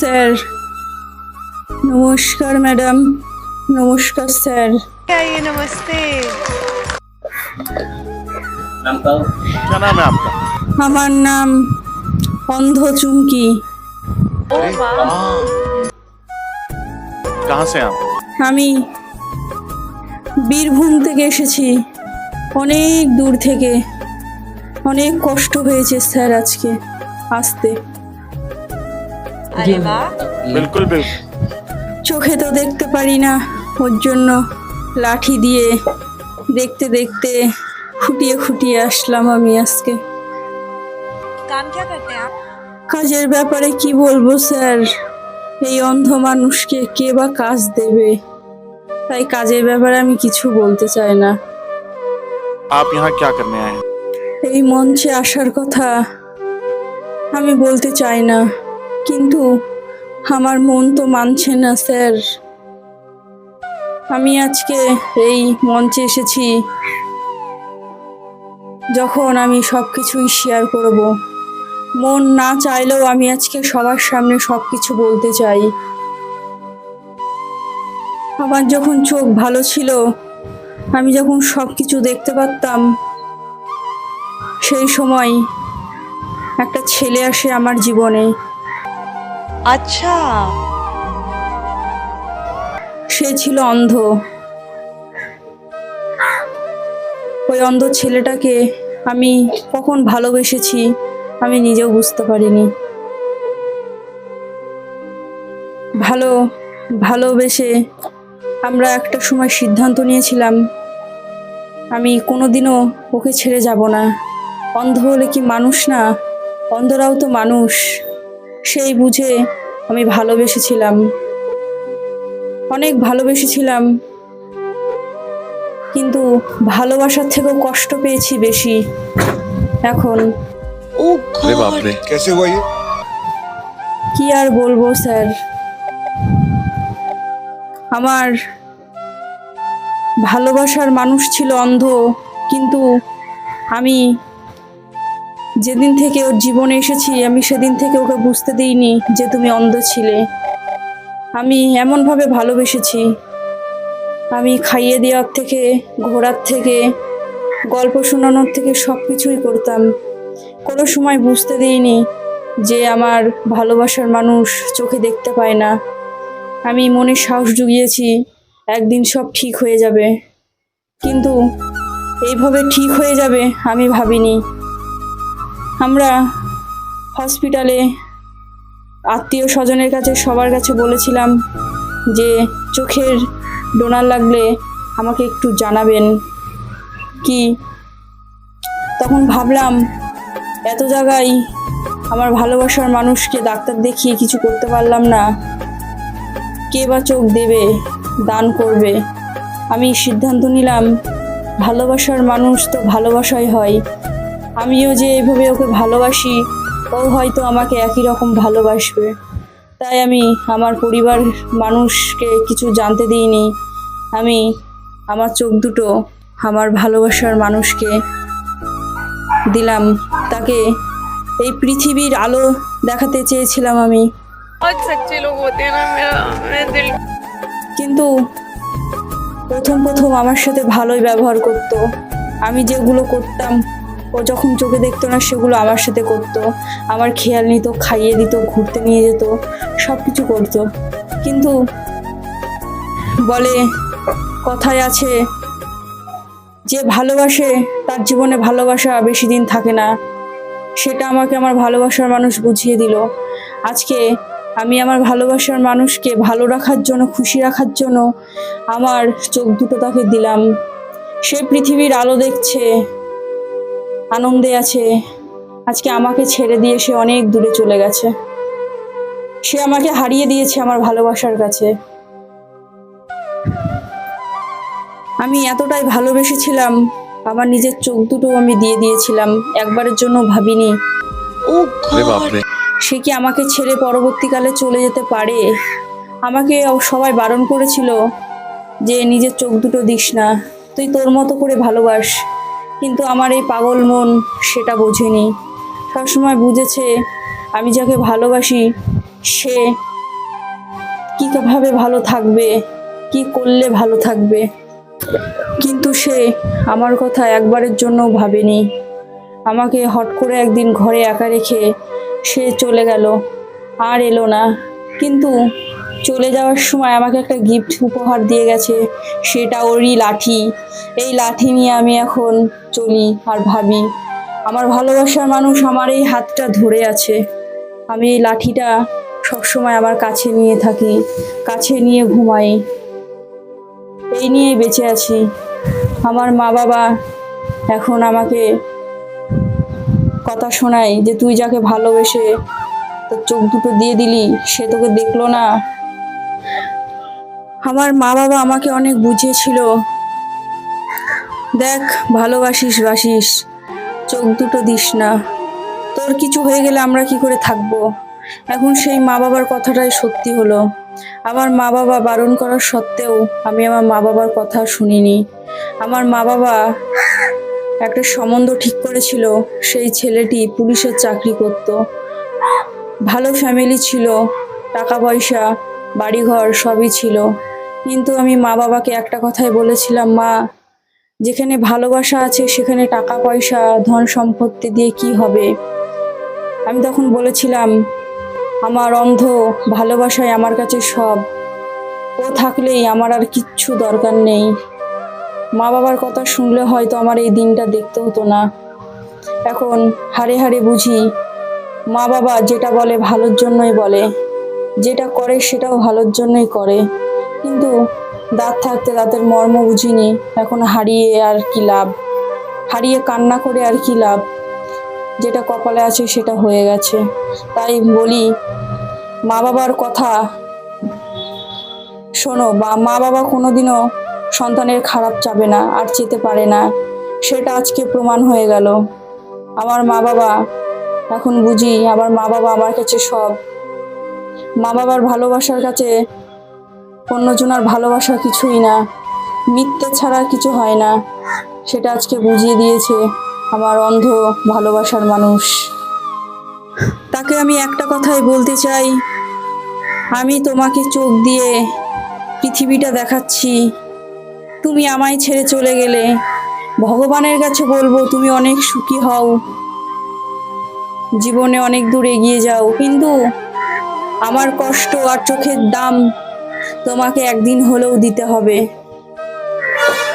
Sir. নমস্কার madam. নমস্কার sir. Namaste. আমার নাম অন্ধ চুমকি। আমি বীরভূম থেকে এসেছি। অনেক দূর থেকে। অনেক কষ্ট হয়েছে স্যার আজকে আসতে। বিলকুল চোখে তো দেখতে পারি না ওর জন্য। লাঠি দিয়ে দেখতে দেখতে খুঁটিয়ে খুঁটিয়ে আসলাম আমি আজকে। কাজের ব্যাপারে কি বলব স্যার? এই অন্ধ মানুষকে কে বা কাজ দেবে? তাই কাজের ব্যাপারে আমি কিছু বলতে চাই না। আপ ইহা কি করনে আয়ে? এই মঞ্চে আসার কথা আমি বলতে চাই না। কিন্তু আমার মন তো মানছে না, স্যার। আমি আজকে এই মঞ্চে এসেছি যখন আমি সব কিছুই শেয়ার করব। মন না চাইলেও আমি আজকে সবার সামনে সব কিছু বলতে চাই। আমার যখন চোখ ভালো ছিল, আমি যখন সব কিছু দেখতে পারতাম, সেই সময় একটা ছেলে আসে আমার জীবনে। আচ্ছা। সে ছিল অন্ধ। ওই অন্ধ ছেলেটাকে আমি কখন ভালোবেসেছি আমি নিজেও বুঝতে পারিনি। ভালো, ভালোবেসে আমরা একটা সময় সিদ্ধান্ত নিয়েছিলাম, আমি কোনোদিনও ওকে ছেড়ে যাব না। অন্ধ হলে কি মানুষ না? অন্ধরাও তো মানুষ। সেই বুঝে আমি ভালোবেসেছিলাম। অনেক ভালোবেসেছিলাম। কিন্তু ভালোবাসার থেকেও কষ্ট পেয়েছি বেশি। এখন কি আর বলব স্যার? আমার ভালোবাসার মানুষ ছিল অন্ধ কিন্তু আমি যেদিন থেকে ওর জীবনে এসেছি, আমি সেদিন থেকে ওকে বুঝতে দিইনি যে তুমি অন্ধ ছিলে। আমি এমনভাবে ভালোবেসেছি। আমি খাইয়ে দেওয়ার থেকে, ঘোরার থেকে, গল্প শোনানোর থেকে সব কিছুই করতাম। কোনো সময় বুঝতে দিইনি যে আমার ভালোবাসার মানুষ চোখে দেখতে পায় না। আমি মনে সাহস জুগিয়েছি, একদিন সব ঠিক হয়ে যাবে। কিন্তু এইভাবে ঠিক হয়ে যাবে আমি ভাবিনি। আমরা হসপিটালে আত্মীয় স্বজনের কাছে, সবার কাছে বলেছিলাম যে চোখের ডোনার লাগলে আমাকে একটু জানাবেন। কি? তখন ভাবলাম, এত জায়গায় আমার ভালোবাসার মানুষকে ডাক্তার দেখিয়ে কিছু করতে পারলাম না। কে বা চোখ দেবে, দান করবে? আমি সিদ্ধান্ত নিলাম, ভালোবাসার মানুষ তো ভালোবাসাই হয়। আমিও যে এভাবে ওকে ভালোবাসি ও হয়তো আমাকে একই রকম ভালোবাসবে। তাই আমি আমার পরিবার মানুষকে কিছু জানতে দিইনি। আমি আমার চোখ দুটো আমার ভালোবাসার মানুষকে দিলাম। তাকে এই পৃথিবীর আলো দেখাতে চেয়েছিলাম আমি। কিন্তু প্রথম প্রথম আমার সাথে ভালোই ব্যবহার করতো। আমি যেগুলো করতাম ও যখন চোখে দেখতো না, সেগুলো আমার সাথে করতো। আমার খেয়াল নিত, খাইয়ে দিত, ঘুরতে নিয়ে যেত সব কিছু করতো। কিন্তু বলে, কথায় আছে, যে ভালোবাসে, তার জীবনে ভালোবাসা বেশি দিন থাকে না। সেটা আমাকে আমার ভালোবাসার মানুষ বুঝিয়ে দিল। আজকে আমি আমার ভালোবাসার মানুষকে ভালো রাখার জন্য, খুশি রাখার জন্য, আমার চোখ দুটো তাকে দিলাম। সে পৃথিবীর আলো দেখছে আনন্দে আছে। আজকে আমাকে ছেড়ে দিয়ে সে অনেক দূরে চলে গেছে। সে আমাকে হারিয়ে দিয়েছে আমার ভালোবাসার কাছে। আমি এতটাই ভালোবেসেছিলাম আমার নিজের চোখ দুটো আমি দিয়ে দিয়েছিলাম একবারের জন্য ভাবিনি। সে কি আমাকে ছেড়ে পরবর্তীকালে চলে যেতে পারে? আমাকে সবাই বারণ করেছিল যে নিজের চোখ দুটো দিস না। তুই তোর মতো করে ভালোবাস। কিন্তু আমার এই পাগল মন সেটা বোঝেনি। সবসময় বুঝেছে, আমি যাকে ভালোবাসি, সে কীভাবে ভালো থাকবে, কি করলে ভালো থাকবে। কিন্তু সে আমার কথা একবারের জন্যও ভাবেনি। আমাকে হট করে একদিন ঘরে একা রেখে সে চলে গেল, আর এলো না। কিন্তু চলে যাওয়ার সময় আমাকে একটা গিফট উপহার দিয়ে গেছে, সেটা ওরই লাঠি। এই লাঠি নিয়ে আমি এখন চলি আর ভাবি, আমার ভালোবাসার মানুষ আমার এই হাতটা ধরে আছে। আমি এই লাঠিটা সবসময় আমার কাছে নিয়ে থাকি, কাছে নিয়ে ঘুমাই। এই নিয়েই বেঁচে আছি। আমার মা বাবা এখন আমাকে কথা শোনায় যে তুই যাকে ভালোবেসে তোর চোখ দুটো দিয়ে দিলি, সে তোকে দেখল না। আমার মা বাবা আমাকে অনেক বুঝিয়েছিল দেখ, ভালোবাসিস, বাসিস। চোখ দুটো দিস না। তোর কিছু হয়ে গেলে আমরা কি করে থাকব? এখন সেই মা বাবার কথাটাই সত্যি হলো। আমার মা বাবা বারণ করার সত্ত্বেও আমি আমার মা বাবার কথা শুনিনি। আমার মা বাবা একটা সম্বন্ধ ঠিক করেছিল, সেই ছেলেটি পুলিশের চাকরি করত। ভালো ফ্যামিলি ছিল টাকা পয়সা বাড়িঘর সবই ছিল। কিন্তু আমি মা বাবাকে একটা কথাই বলেছিলাম, মা যেখানে ভালোবাসা আছে, সেখানে টাকা পয়সা ধন সম্পত্তি দিয়ে কি হবে? আমি তখন বলেছিলাম, আমার অন্ধ ভালোবাসায় আমার কাছে সব। ও থাকলেই আমার আর কিচ্ছু দরকার নেই। মা বাবার কথা শুনলে হয়তো আমার এই দিনটা দেখতে হতো না। এখন হারে হারে বুঝি মা বাবা যেটা বলে ভালোর জন্যই বলে। যেটা করে সেটাও ভালোর জন্যই করে। কিন্তু দাঁত থাকতে দাঁতের মর্ম বুঝিনি, এখন হারিয়ে আর কি লাভ? হারিয়ে কান্না করে আর কি লাভ? যেটা কপালে আছে সেটা হয়ে গেছে। তাই বলি, মা বাবার কথা শোনো, বা মা বাবা কোনোদিনও সন্তানের খারাপ চাবে না, আর চেতে পারে না। সেটা আজকে প্রমাণ হয়ে গেল। আমার মা বাবা, এখন বুঝি আমার মা বাবা আমার কাছে সব। মা বাবার ভালোবাসার কাছে অন্যজনার ভালোবাসা কিছুই না। মিথ্যে ছাড়া কিছু হয় না। সেটা আজকে বুঝিয়ে দিয়েছে আমার অন্ধ, ভালোবাসার মানুষ। তাকে আমি একটা কথাই বলতে চাই। আমি তোমাকে চোখ দিয়ে পৃথিবীটা দেখাচ্ছি। তুমি আমায় ছেড়ে চলে গেলে। ভগবানের কাছে বলব, তুমি অনেক সুখী হও। জীবনে অনেক দূর এগিয়ে যাও। কিন্তু আমার কষ্ট আর চোখের দাম তোমাকে একদিন হলেও দিতে হবে।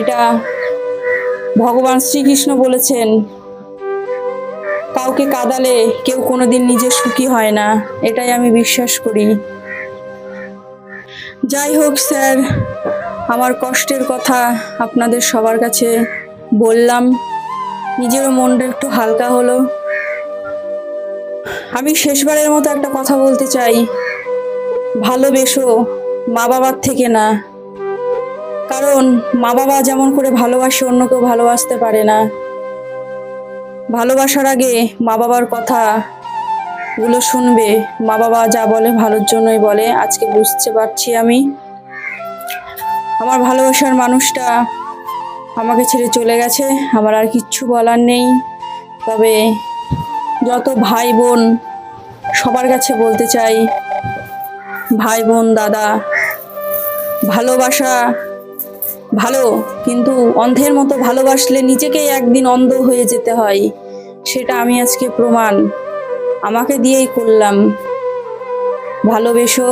এটা ভগবান শ্রীকৃষ্ণ বলেছেন, কাউকে কাদালে কেউ কোনোদিন নিজে সুখী হয় না, এটাই আমি বিশ্বাস করি। যাই হোক স্যার, আমার কষ্টের কথা আপনাদের সবার কাছে বললাম নিজেরও মনটা একটু হালকা হলো। আমি শেষবারের মতো একটা কথা বলতে চাই। ভালোবেসো মা বাবার থেকে না। কারণ মা বাবা যেমন করে ভালোবাসে, অন্য কেউ ভালোবাসতে পারে না। ভালোবাসার আগে মা বাবার কথা গুলো শুনবে। মা বাবা যা বলে ভালোর জন্যই বলে। আজকে বুঝতে পারছি আমি। আমার ভালোবাসার মানুষটা আমাকে ছেড়ে চলে গেছে। আমার আর কিচ্ছু বলার নেই। তবে যত ভাই বোন সবার কাছে বলতে চাই ভাই বোন দাদা ভালোবাসা ভালো কিন্তু অন্ধের মতো ভালোবাসলে নিজেকেই একদিন অন্ধ হয়ে যেতে হয় সেটা আমি আজকে প্রমাণ আমাকে দিয়েই করলাম ভালোবেসো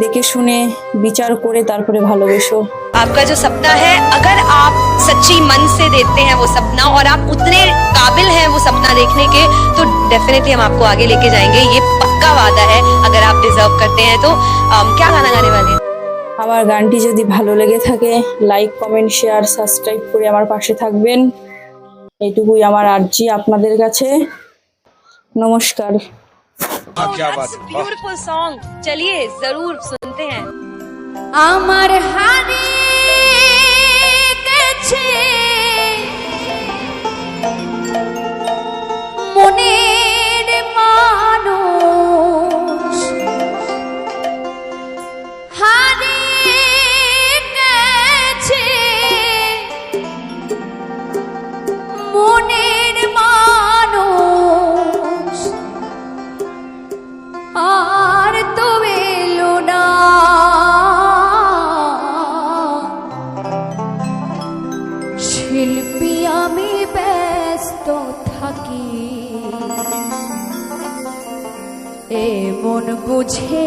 দেখে শুনে বিচার করে তারপরে ভালোবেসো आपका जो सपना है अगर आप सच्ची मन से देते हैं वो सपना और आप उतने काबिल हैं वो सपना देखने के तो डेफिनेटली हम आपको आगे लेके जाएंगे ये पक्का वादा है अगर आप डिजर्व करते हैं तो अम, क्या गाना गाने वाले हैं আমার গানটি যদি ভালো লেগে থাকে লাইক কমেন্ট শেয়ার সাবস্ক্রাইব করে আমার পাশে থাকবেন। এটুকুই আমার আর্জি আপনাদের কাছে। নমস্কার। আমার হারি মন বুঝে